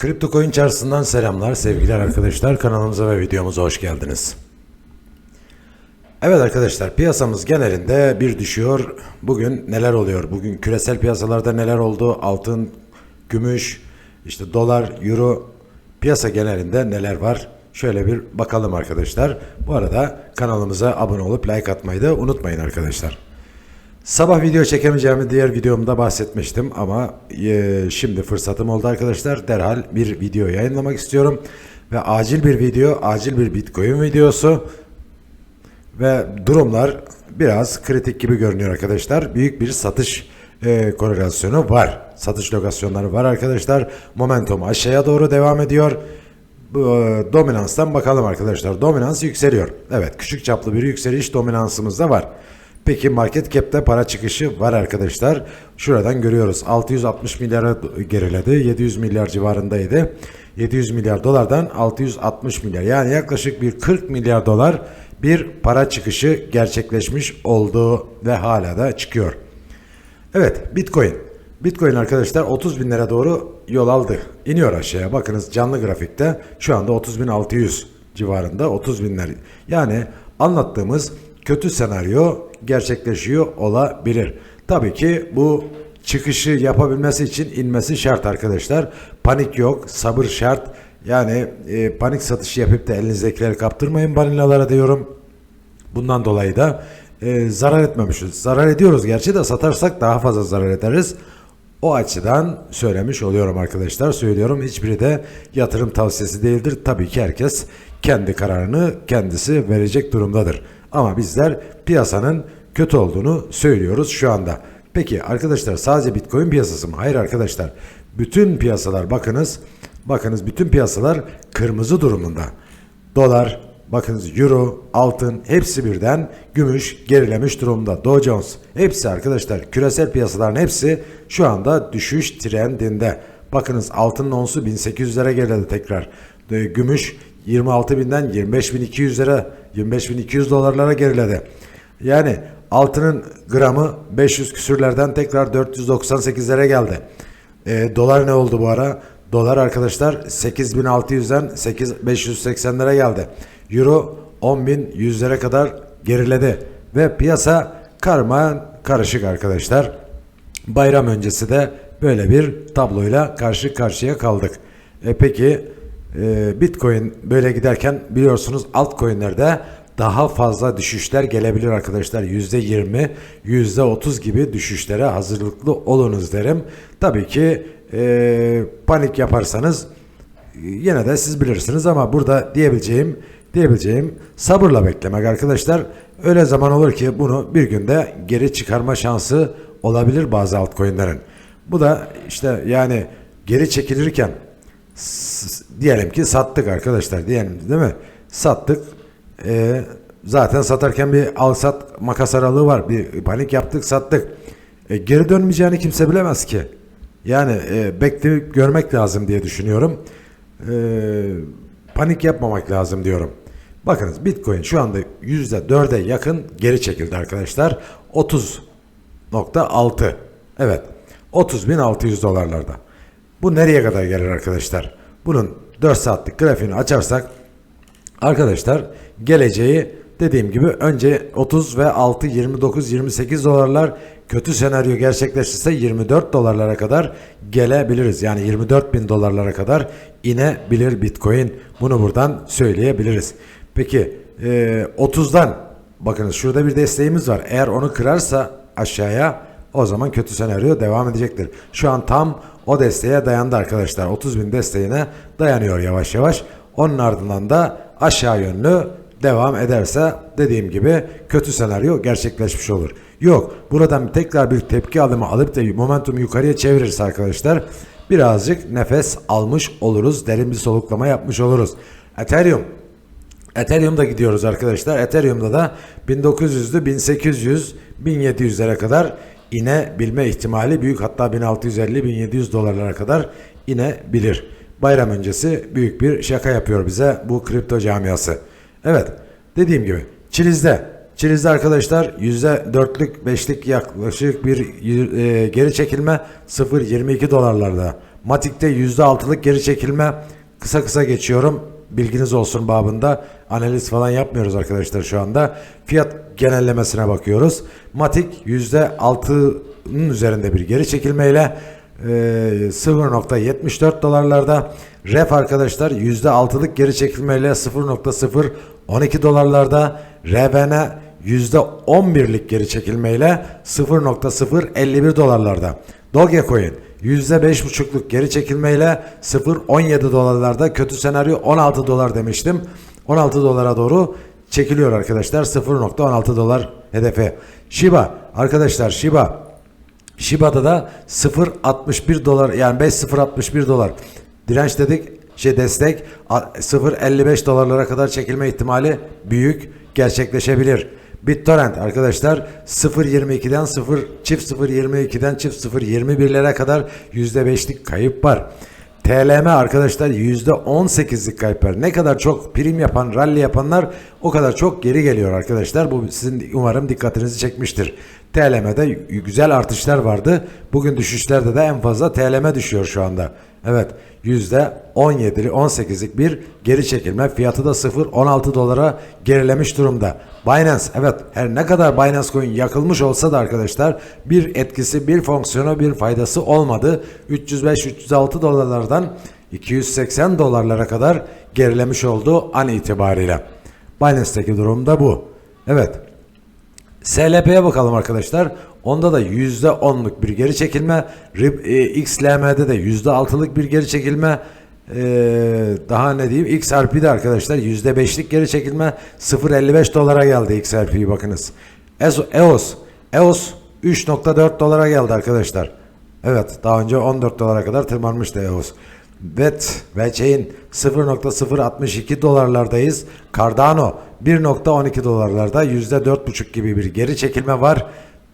Kripto Coin çarşısından selamlar sevgiler arkadaşlar. Kanalımıza ve videomuza hoş geldiniz. Evet arkadaşlar piyasamız genelinde bir düşüyor. Bugün neler oluyor? Bugün küresel piyasalarda neler oldu? Altın, gümüş, işte dolar, euro piyasa genelinde neler var? Şöyle bir bakalım arkadaşlar. Bu arada kanalımıza abone olup like atmayı da unutmayın arkadaşlar. Sabah video çekemeyeceğimi diğer videomda bahsetmiştim ama e, şimdi fırsatım oldu arkadaşlar. Derhal bir video yayınlamak istiyorum. Ve acil bir video, acil bir Bitcoin videosu. Ve durumlar biraz kritik gibi görünüyor arkadaşlar. Büyük bir satış e, korelasyonu var. Satış lokasyonları var arkadaşlar. Momentum aşağıya doğru devam ediyor. Bu, e, dominanstan bakalım arkadaşlar. Dominans yükseliyor. Evet küçük çaplı bir yükseliş dominansımız da var. Peki market cap'te para çıkışı var arkadaşlar. Şuradan görüyoruz. 660 milyara geriledi. 700 milyar civarındaydı. 700 milyar dolardan 660 milyar. Yani yaklaşık bir 40 milyar dolar bir para çıkışı gerçekleşmiş oldu ve hala da çıkıyor. Evet Bitcoin. Bitcoin arkadaşlar 30 binlere doğru yol aldı. İniyor aşağıya. Bakınız canlı grafikte şu anda 30.600 civarında 30 binler. Yani anlattığımız kötü senaryo gerçekleşiyor olabilir. Tabii ki bu çıkışı yapabilmesi için inmesi şart arkadaşlar. Panik yok, sabır şart. Yani e, panik satışı yapıp da elinizdekileri kaptırmayın balinalara diyorum. Bundan dolayı da e, zarar etmemişiz. Zarar ediyoruz gerçi de satarsak daha fazla zarar ederiz. O açıdan söylemiş oluyorum arkadaşlar. Söylüyorum hiçbiri de yatırım tavsiyesi değildir. Tabii ki herkes kendi kararını kendisi verecek durumdadır. Ama bizler piyasanın kötü olduğunu söylüyoruz şu anda. Peki arkadaşlar sadece Bitcoin piyasası mı? Hayır arkadaşlar. Bütün piyasalar bakınız. Bakınız bütün piyasalar kırmızı durumunda. Dolar, bakınız euro, altın hepsi birden gümüş gerilemiş durumda. Dow Jones hepsi arkadaşlar küresel piyasaların hepsi şu anda düşüş trendinde. Bakınız altının onsu 1800'lere geriledi tekrar. E, Gümüş 26.000'den 25.200'lere 25.200 dolarlara geriledi. Yani altının gramı 500 küsürlerden tekrar 498'lere geldi. E, dolar ne oldu bu ara? Dolar arkadaşlar 8600'den 8580'lere geldi. Euro 10100'lere kadar geriledi. Ve piyasa karma karışık arkadaşlar. Bayram öncesi de böyle bir tabloyla karşı karşıya kaldık. E peki e, Bitcoin böyle giderken biliyorsunuz altcoin'lerde daha fazla düşüşler gelebilir arkadaşlar. %20, %30 gibi düşüşlere hazırlıklı olunuz derim. Tabii ki e, panik yaparsanız yine de siz bilirsiniz ama burada diyebileceğim diyebileceğim sabırla beklemek arkadaşlar. Öyle zaman olur ki bunu bir günde geri çıkarma şansı olabilir bazı altcoin'lerin. Bu da işte yani geri çekilirken diyelim ki sattık arkadaşlar diyelim değil mi? Sattık. Ee, zaten satarken bir al sat makas aralığı var. Bir panik yaptık sattık. E, geri dönmeyeceğini kimse bilemez ki. Yani e, bekleyip görmek lazım diye düşünüyorum. E, panik yapmamak lazım diyorum. Bakınız Bitcoin şu anda %4'e yakın geri çekildi arkadaşlar. 30.6 Evet 30.600 dolarlarda. Bu nereye kadar gelir arkadaşlar? Bunun 4 saatlik grafiğini açarsak Arkadaşlar geleceği dediğim gibi önce 30 ve 6 29 28 dolarlar kötü senaryo gerçekleşirse 24 dolarlara kadar gelebiliriz. Yani 24 bin dolarlara kadar inebilir Bitcoin. Bunu buradan söyleyebiliriz. Peki e, 30'dan bakınız şurada bir desteğimiz var. Eğer onu kırarsa aşağıya o zaman kötü senaryo devam edecektir. Şu an tam o desteğe dayandı arkadaşlar. 30 bin desteğine dayanıyor yavaş yavaş. Onun ardından da aşağı yönlü devam ederse dediğim gibi kötü senaryo gerçekleşmiş olur. Yok buradan tekrar bir tepki alımı alıp da momentum yukarıya çevirirse arkadaşlar birazcık nefes almış oluruz. Derin bir soluklama yapmış oluruz. Ethereum Ethereum'da gidiyoruz arkadaşlar. Ethereum'da da 1900'lü 1800 1700'lere kadar inebilme ihtimali büyük. Hatta 1650-1700 dolarlara kadar inebilir. Bayram öncesi büyük bir şaka yapıyor bize bu kripto camiası. Evet dediğim gibi Çiliz'de Çiliz'de arkadaşlar %4'lük 5'lik yaklaşık bir e, geri çekilme 0.22 dolarlarda Matik'te %6'lık geri çekilme kısa kısa geçiyorum. Bilginiz olsun babında. Analiz falan yapmıyoruz arkadaşlar şu anda. Fiyat genellemesine bakıyoruz. Matik %6'nın üzerinde bir geri çekilmeyle e, 0.74 dolarlarda. Ref arkadaşlar %6'lık geri çekilmeyle 0.012 dolarlarda. RVN %11'lik geri çekilmeyle 0.051 dolarlarda. Dogecoin %5.5'luk geri çekilmeyle 0.17 dolarlarda. Kötü senaryo 16 dolar demiştim. 16 dolara doğru çekiliyor arkadaşlar. 0.16 dolar hedefe. Shiba arkadaşlar Shiba Shiba'da da 0.61 dolar yani 5.061 dolar direnç dedik şey destek a- 0.55 dolarlara kadar çekilme ihtimali büyük gerçekleşebilir. BitTorrent arkadaşlar 0.22'den 0 çift 0.22'den çift 0.21'lere kadar %5'lik kayıp var. TLM arkadaşlar %18'lik kayıp var. Ne kadar çok prim yapan, rally yapanlar o kadar çok geri geliyor arkadaşlar. Bu sizin umarım dikkatinizi çekmiştir. TLM'de güzel artışlar vardı. Bugün düşüşlerde de en fazla TLM düşüyor şu anda. Evet %17'li 18'lik bir geri çekilme. Fiyatı da 0.16 dolara gerilemiş durumda. Binance evet her ne kadar Binance Coin yakılmış olsa da arkadaşlar bir etkisi, bir fonksiyonu, bir faydası olmadı. 305-306 dolarlardan 280 dolarlara kadar gerilemiş oldu an itibariyle. Binance'teki durum da bu. Evet. SLP'ye bakalım arkadaşlar. Onda da %10'luk bir geri çekilme. E, XLM'de de %6'lık bir geri çekilme. E, daha ne diyeyim? XRP'de arkadaşlar %5'lik geri çekilme. 0.55 dolara geldi XRP'yi bakınız. EOS. EOS 3.4 dolara geldi arkadaşlar. Evet daha önce 14 dolara kadar tırmanmıştı EOS. VET ve Chain 0.062 dolarlardayız. Cardano 1.12 dolarlarda %4.5 gibi bir geri çekilme var.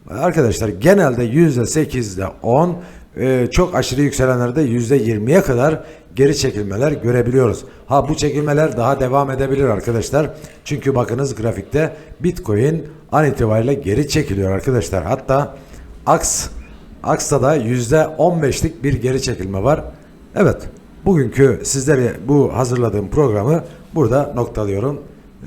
Arkadaşlar genelde %8'de 10 e, çok aşırı yükselenlerde %20'ye kadar geri çekilmeler görebiliyoruz. Ha bu çekilmeler daha devam edebilir arkadaşlar. Çünkü bakınız grafikte Bitcoin an itibariyle geri çekiliyor arkadaşlar. Hatta AX AX'ta da %15'lik bir geri çekilme var. Evet, bugünkü sizlere bu hazırladığım programı burada noktalıyorum.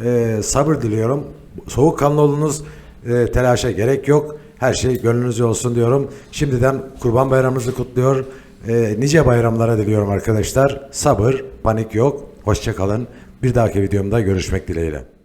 Ee, sabır diliyorum. Soğukkanlı olunuz. Ee, telaşa gerek yok. Her şey gönlünüzce olsun diyorum. Şimdiden Kurban Bayramınızı kutluyor. Ee, nice bayramlara diliyorum arkadaşlar. Sabır, panik yok. Hoşçakalın. Bir dahaki videomda görüşmek dileğiyle.